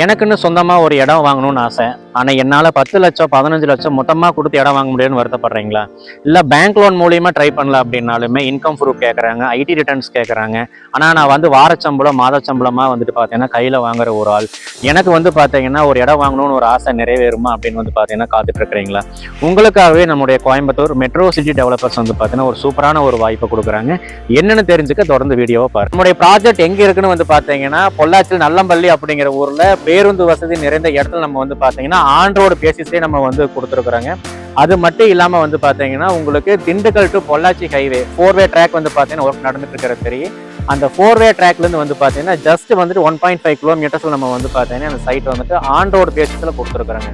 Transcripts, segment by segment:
எனக்குன்னு சொந்தமாக ஒரு இடம் வாங்கணும்னு ஆசை. ஆனால் என்னால் பத்து லட்சம் பதினஞ்சு லட்சம் மொத்தமாக கொடுத்து இடம் வாங்க முடியும்னு வருத்தப்படுறீங்களா? இல்லை பேங்க் லோன் மூலியமாக ட்ரை பண்ணல அப்படின்னாலுமே இன்கம் ப்ரூஃப் கேட்குறாங்க ஐடி ரிட்டர்ன்ஸ் கேட்குறாங்க ஆனால் நான் வந்து வாரச்சம்பளம் மாதச்சம்பளமாக வந்துட்டு பார்த்தீங்கன்னா கையில் வாங்குற ஒரு ஆள். எனக்கு வந்து பார்த்தீங்கன்னா ஒரு இடம் வாங்கணும்னு ஒரு ஆசை நிறைவேறுமா அப்படின்னு வந்து பார்த்தீங்கன்னா காத்துட்டு இருக்கிறீங்களா உங்களுக்காகவே நம்முடைய கோயம்புத்தூர் மெட்ரோ சிட்டி டெவலப்பர்ஸ் வந்து பார்த்தீங்கன்னா ஒரு சூப்பரான ஒரு வாய்ப்பை கொடுக்குறாங்க. என்னென்னு தெரிஞ்சுக்க தொடர்ந்து வீடியோவை பாரு நம்முடைய ப்ராஜெக்ட் எங்கே இருக்குன்னு வந்து பார்த்தீங்கன்னா பொள்ளாச்சியில் நல்லம்பள்ளி அப்படிங்கிற ஊரில் பேருந்து வசதி நிறைந்த இடத்துல நம்ம வந்து பார்த்தீங்கன்னா ஆன் ரோடு பேசிஸ்லேயே நம்ம வந்து கொடுத்துருக்குறோங்க. அது மட்டும் இல்லாமல் வந்து பார்த்தீங்கன்னா உங்களுக்கு Dindigul to Pollachi highway four way track வந்து பார்த்தீங்கன்னா ஒர்க் நடந்துட்டு தெரியும். அந்த ஃபோர் வே ட்ராக்லேருந்து வந்து பார்த்தீங்கன்னா ஜஸ்ட் வந்துட்டு ஒன் பாயிண்ட் ஃபைவ் கிலோமீட்டர்ஸில் நம்ம வந்து பார்த்தீங்கன்னா அந்த சைட் வந்துட்டு ஆன் ரோடு பேசிஸில் கொடுத்துருக்குறாங்க.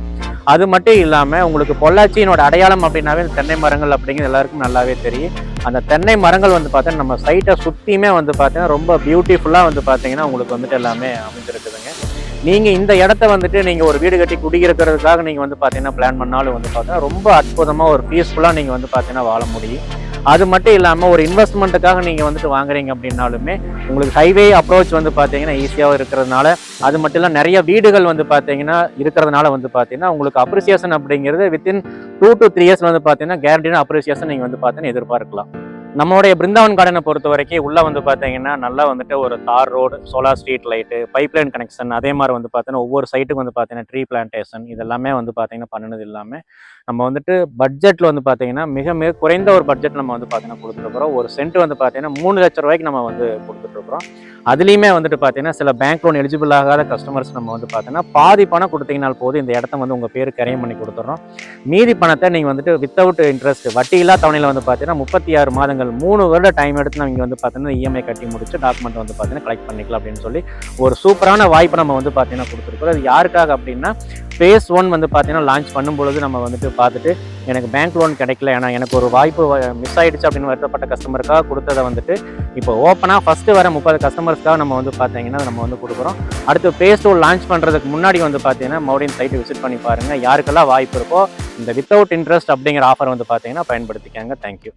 அது மட்டும் இல்லாமல் உங்களுக்கு பொள்ளாச்சியினோட அடையாளம் அப்படின்னாவே தென்னை மரங்கள் அப்படிங்கிறது எல்லாருக்கும் நல்லாவே தெரியும். அந்த தென்னை மரங்கள் வந்து பார்த்தீங்கன்னா நம்ம சைட்டை சுற்றியுமே வந்து பார்த்தீங்கன்னா ரொம்ப பியூட்டிஃபுல்லாக வந்து பார்த்தீங்கன்னா உங்களுக்கு வந்துட்டு எல்லாமே அமைஞ்சிருக்குதுங்க. நீங்கள் இந்த இடத்த வந்துட்டு நீங்கள் ஒரு வீடு கட்டி குடியிருக்கிறதுக்காக நீங்கள் வந்து பார்த்தீங்கன்னா பிளான் பண்ணாலும் வந்து பார்த்தீங்கன்னா ரொம்ப அற்புதமாக ஒரு பீஸ்ஃபுல்லாக நீங்கள் வந்து பார்த்தீங்கன்னா வாழ முடியும். அது மட்டும் இல்லாமல் ஒரு இன்வெஸ்ட்மெண்ட்டுக்காக நீங்கள் வந்துட்டு வாங்குறீங்க அப்படின்னாலுமே உங்களுக்கு ஹைவே அப்ரோச் வந்து பார்த்தீங்கன்னா ஈஸியாக இருக்கிறதுனால அது மட்டும் இல்லை நிறைய வீடுகள் வந்து பார்த்தீங்கன்னா இருக்கிறதுனால வந்து பார்த்தீங்கன்னா உங்களுக்கு அப்ரிசியேஷன் அப்படிங்கிறது within two to three years வந்து பார்த்தீங்கன்னா கேரண்டியான அப்ரிசியேஷன் நீங்கள் வந்து பார்த்தீங்கன்னா எதிர்பார்க்கலாம். நம்மளுடைய பிருந்தாவன் கார்டனை பொறுத்த வரைக்கும் உள்ள வந்து பார்த்தீங்கன்னா நல்லா வந்துட்டு ஒரு tar road solar street light pipeline connection அதே மாதிரி வந்து பார்த்தீங்கன்னா ஒவ்வொரு சைட்டுக்கு வந்து பார்த்தீங்கன்னா ட்ரீ பிளான்டேஷன் இதெல்லாமே வந்து பார்த்தீங்கன்னா பண்ணினது இல்லாமல் நம்ம வந்துட்டு பட்ஜெட்டில் வந்து பார்த்தீங்கன்னா மிக மிக குறைந்த ஒரு பட்ஜெட் நம்ம வந்து பார்த்தீங்கன்னா கொடுத்துருக்குறோம் ஒரு சென்ட் வந்து பார்த்தீங்கன்னா மூணு லட்ச ரூபாய்க்கு நம்ம வந்து கொடுத்துட்ருக்குறோம் அதுலேயுமே வந்துட்டு பார்த்தீங்கன்னா சில பேங்க் லோன் எலிஜிபிள் ஆகாத கஸ்டமர்ஸ் நம்ம வந்து பார்த்தீங்கன்னா பாதி பணம் கொடுத்தீங்கனால் போதும். இந்த இடத்த வந்து உங்கள் பேர் கரையம் பண்ணி கொடுத்துட்றோம். மீதி பணத்தை நீங்கள் வந்துட்டு வித்தவுட் இன்ட்ரெஸ்ட் வட்டி இல்லா தவணையில் வந்து பார்த்தீங்கன்னா முப்பத்தி ஆறு மாதங்கள் மூணு வருட டைம் எடுத்து நம்ம இங்கே வந்து பார்த்தீங்கன்னா இஎம்ஐ கட்டி முடிச்சு டாக்குமெண்ட் வந்து பார்த்தீங்கன்னா கலெக்ட் பண்ணிக்கலாம் அப்படின்னு சொல்லி ஒரு சூப்பரான வாய்ப்பை நம்ம வந்து பார்த்தீங்கன்னா கொடுத்துருக்கோம் அது யாருக்காக அப்படின்னா ஃபேஸ் ஒன் வந்து பார்த்தீங்கன்னா லான்ச் பண்ணும்பொழுது நம்ம வந்துட்டு பார்த்துட்டு எனக்கு பேங்க் லோன் கிடைக்கல ஏன்னா எனக்கு ஒரு வாய்ப்பு மிஸ் ஆயிடுச்சு அப்படின்னு வருத்தப்பட்ட கஸ்டமருக்காக கொடுத்ததை வந்துட்டு இப்போ ஓப்பனாக ஃபஸ்ட்டு வர முப்பது கஸ்டமர்ஸ்க்காக நம்ம வந்து பார்த்தீங்கன்னா நம்ம வந்து கொடுக்குறோம். அடுத்து ஃபேஸ் டூ லான்ச் பண்ணுறதுக்கு முன்னாடி வந்து பார்த்தீங்கன்னா மறுபடியும் சைட்டு விசிட் பண்ணி பாருங்கள் யாருக்கெல்லாம் வாய்ப்பு இருக்கோ இந்த வித்தவுட் இன்ட்ரெஸ்ட் அப்படிங்கிற ஆஃபர் வந்து பார்த்தீங்கன்னா பயன்படுத்திக்காங்க. தேங்க்யூ